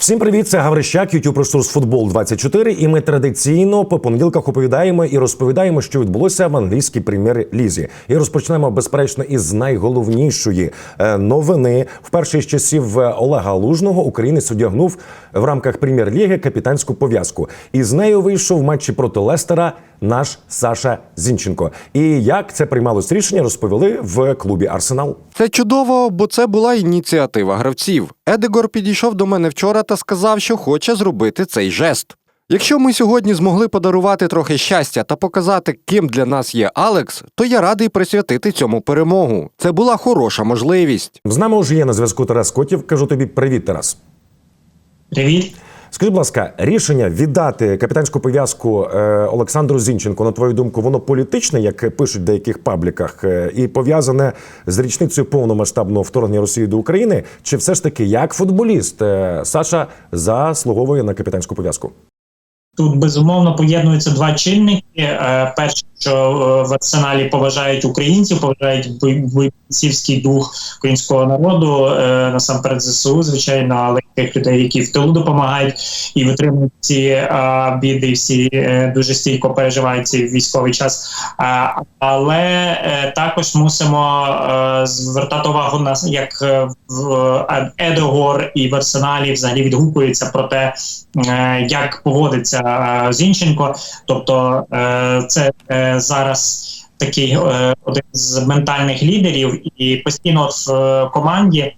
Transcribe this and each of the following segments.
Всім привіт, це Гаврищак, YouTube ресурс Футбол 24 І ми традиційно по понеділках оповідаємо і розповідаємо, що відбулося в англійській прем'єр-лізі. І розпочнемо безперечно із найголовнішої новини. новини. Вперше з часів е, Олега Лужного українець одягнув в рамках прем'єр-ліги капітанську пов'язку. І з нею вийшов в матчі проти Лестера наш Саша Зінченко. І як це приймалось рішення, розповіли в клубі Арсенал. Це чудово, бо це була ініціатива гравців. Едегор підійшов до мене вчора та сказав, що хоче зробити цей жест. Якщо ми сьогодні змогли подарувати трохи щастя та показати, ким для нас є Алекс, то я радий присвятити цьому перемогу. Це була хороша можливість. З нами вже є на зв'язку Тарас Котів. Кажу тобі привіт, Тарас. Привіт. Скажи, будь ласка, рішення віддати капітанську пов'язку е, Олександру Зінченко, на твою думку, воно політичне, як пишуть в деяких пабліках, е, і пов'язане з річницею повномасштабного вторгнення Росії до України? Чи все ж таки як футболіст е, Саша заслуговує на капітанську пов'язку? Тут безумовно поєднуються два чинники. Е, Перше, що е, в арсеналі поважають українців, поважають бойцівський дух українського народу, е, насамперед ЗСУ, звичайно, але тих людей, які в тилу допомагають і витримують ці біди, всі дуже стійко переживають цей військовий час. Але також мусимо звертати увагу на як в Едогор і в арсеналі взагалі відгукуються про те, як поводиться Зінченко. Тобто, е, це е, зараз такий е, один з ментальних лідерів, і постійно в е, команді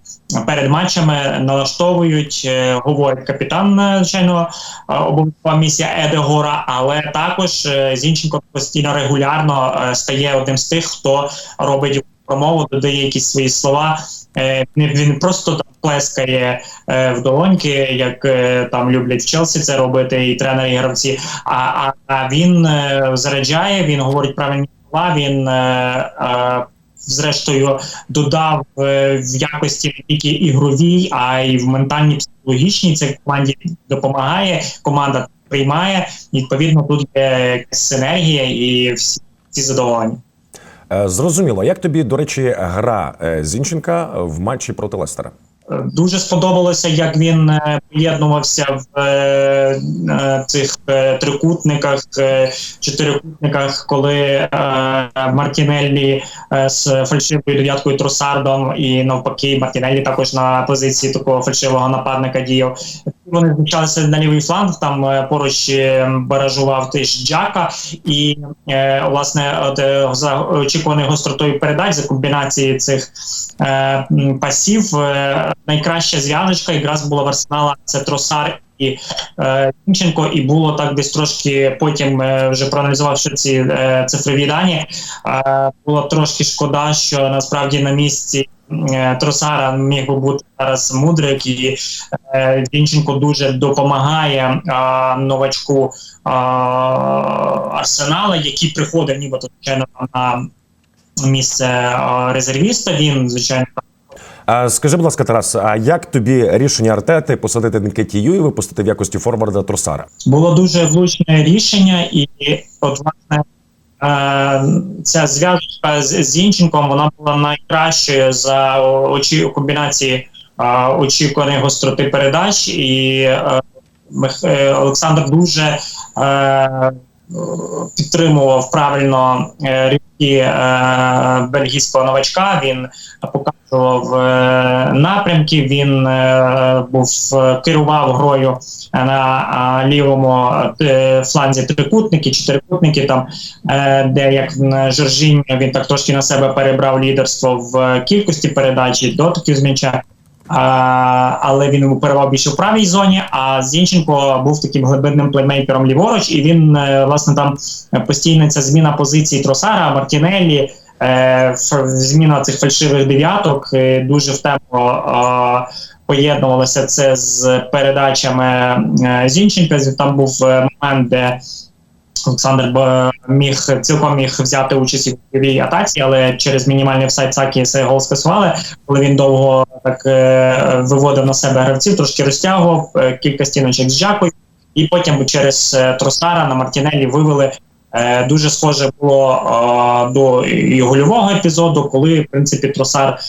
перед матчами налаштовують, е, говорить капітан, е, звичайно, е, обов'язкова місія Едегора, але також е, Зінченко постійно регулярно е, стає одним з тих, хто робить промову, додає якісь свої слова. Е, Він, просто там плескає е, в долоньки, як е, там люблять в Челсі це робити, і тренери, і гравці. А, а, а він е, заряджає, він говорить правильні слова. Він е, е, зрештою додав е, в якості не тільки ігровій, а й в ментальній психологічній. Це команді допомагає. Команда приймає. Відповідно, тут є якась синергія і всі, всі задоволені. Е, Зрозуміло, як тобі, до речі, гра е, Зінченка в матчі проти Лестера? Е, Дуже сподобалося, як він поєднувався в цих трикутниках, чотирикутниках, коли Мартінеллі з фальшивою дев'яткою Тросардом і навпаки Мартінеллі також на позиції такого фальшивого нападника діяв. Вони зміщалися на лівий фланг, там е, поруч е, баражував теж Джака, і е, власне от, за очікуваною гостротою передач за комбінації цих е, пасів. Найкраща зв'язочка якраз була в Арсенала. Це Тросар і е, і було так десь трошки потім е, вже проаналізувавши ці е, цифрові дані. Було трошки шкода, що насправді на місці. е, Тросара міг би бути зараз мудрик, і Зінченко дуже допомагає е, новачку е, Арсенала, який приходив нібито звичайно на місце резервіста. Він звичайно скажи, будь ласка, Тарас, а як тобі рішення Артети посадити Нкетію і випустити в якості форварда Тросара? було дуже влучне рішення, і от власне е, ця зв'язка з Зінченком вона була найкращою за очі у комбінації е, очікуваної гостроти передач, і е, Олександр дуже підтримував правильно е, рівки е, бельгійського новачка. Він показував е, напрямки. Він був керував грою на лівому фланзі трикутники, чотирикутники, там де як на Жоржінь він так трошки на себе перебрав лідерство в кількості передач і дотиків з м'яча. Але він перевав більше в правій зоні. А Зінченко був таким глибинним плеймейкером ліворуч, і він е, власне там постійно ця зміна позиції Тросара, Мартінеллі, е, зміна цих фальшивих дев'яток е, дуже в тему е, поєднувалося це з передачами е, Зінченка. Там був е, момент, де Олександр б міг цілком міг взяти участь у бойовій атаці, але через мінімальний офсайд Сакі цей гол скасували. Коли він довго так е, виводив на себе гравців, трошки розтягував е, кілька стіночок з Джакою, і потім через е, Тросара на Мартінелі вивели. Дуже схоже було до і гольового епізоду, коли в принципі Тросар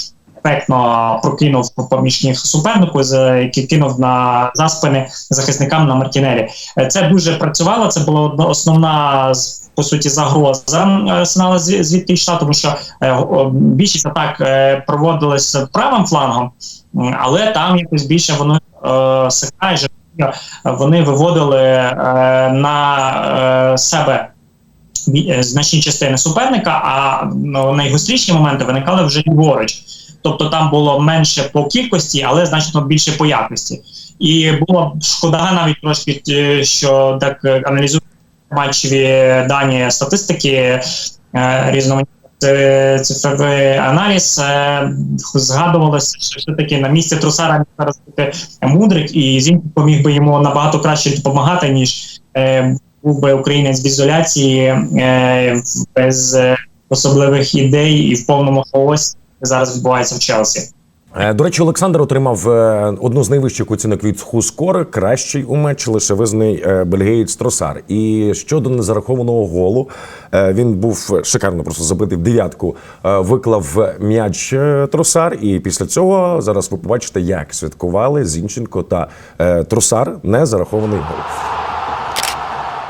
ефектно прокинув помічних супернику, який кинув на за спини захисникам на Мартінелі. Е, Це дуже працювало. Це була основна по суті загроза е, арсенала звідти йшла, тому що е, більшість атак проводилися правим флангом, але там якось більше воно е, Вони виводили е, на е, себе значні частини суперника, а ну, найгостріші моменти виникали вже ліворуч. Тобто там було менше по кількості, але значно більше по якості. І було шкода навіть трошки, е, що так е, аналізують матчеві дані статистики, е, різноманітні цифровий аналіз, згадувалося, що все-таки на місці трусара міг зараз бути мудрик, і Зінченко міг би йому набагато краще допомагати, ніж був би українець в ізоляції без особливих ідей і в повному хаосі зараз відбувається в Челсі. Е, До речі, Олександр отримав е, одну з найвищих оцінок від Хускор. Кращий у матчі лише визнаний е, бельгієць Тросар. І щодо незарахованого голу, він був шикарно просто забитий в дев'ятку. Виклав м'яч Тросар. І після цього зараз ви побачите, як святкували Зінченко та Тросар незарахований гол.